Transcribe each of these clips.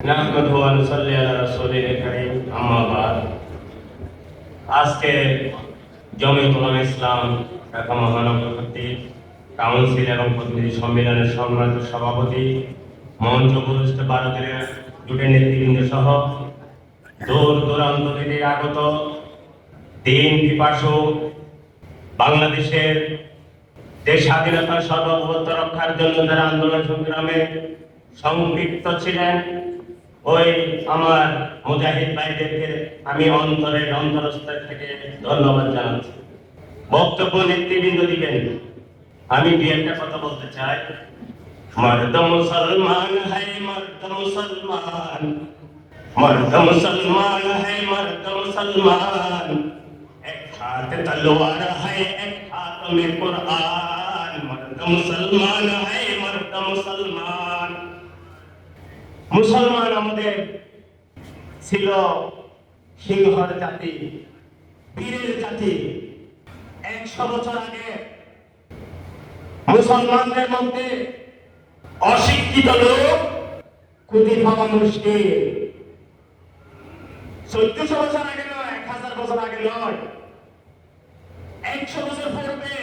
نحمده ونصلي على رسوله الكريم أما بعد আজকে জমিয়ত উলামা ইসলাম ঢাকা মহানগর কর্তৃক কাউন্সিল এবং প্রতিনিধি সম্মেলনের সম্মানিত সভাপতি মঞ্চ উপস্থিত ভারতের জুটের নেতৃবৃন্দ সহ দূর দূরান্ত থেকে আগত দিন পিপাসু বাংলাদেশের দেশ স্বাধীনতার সার্বভৌমত্ব রক্ষার জন্য যারা আন্দোলন সংগ্রামে সম্পৃক্ত ছিলেন ওই আমার মুজাহিদ ভাইদেরকে আমি অন্তরে অন্তরস্থ থেকে ধন্যবাদ জানাচ্ছি। বক্তব্য নেতৃবৃন্দ দিবেন। আমি দু একটা কথা বলতে চাই। মর্দ মুসলমান হ্যায় মর্দ মুসলমান। মর্দ মুসলমান হ্যায় মর্দ মুসলমান। এক হাত তলোয়ার হ্যায় এক হাত মে কুরআন। মর্দ মুসলমান হ্যায় মর্দ মুসলমান। মুসলমান আমাদের ছিল সিংহর জাতি বীরের জাতি। একশো বছর আগে মুসলমানদের মধ্যে অশিক্ষিত লোক পাওয়া মুশকিল। চোদ্দশো বছর আগে নয়, এক হাজার বছর আগে নয়। একশো বছর পূর্বে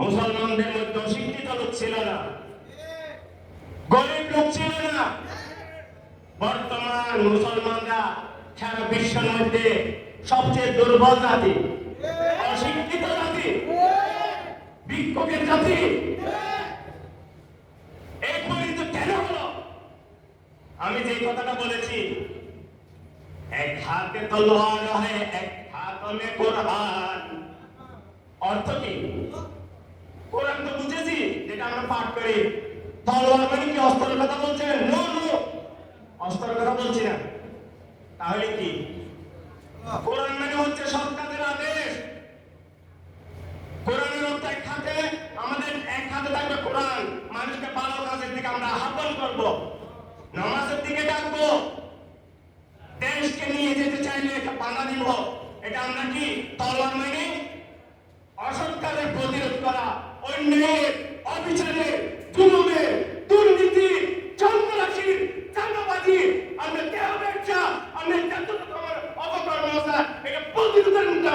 মুসলমানদের মধ্যে অশিক্ষিত লোক ছিল না। গরিব লোক ছিল না। বর্তমান মুসলমানরা সারা বিশ্বের মধ্যে সবচেয়ে দুর্বল জাতি, অশিক্ষিত জাতি বিক্ষোভের জাতি। এই কেন হলো? আমি যে কথাটা বলেছি, এক হাতে তলোয়ার है এক হাত में কোরআন। অর্থ কি? কোরআন তো বুঝেছি, যেটা আমরা পাঠ করি। মানে তাহলে কি? কোরআন মানে হচ্ছে সৎ কাজের আদেশ। কোরআনের আমাদের এক হাতে থাকবে কোরআন। মানুষকে ভালো কাজের দিকে আমরা আহ্বান করব। নামাজের দিকে ডাকবো। দেশকে নিয়ে যেতে চাইলে একটা বাধা দিব। এটা আমরা কি? তলোয়ার মানে? অসৎ প্রতিরোধ করা। অন্যায়ের অবিচারের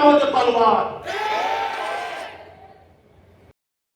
নাও হতে পারবা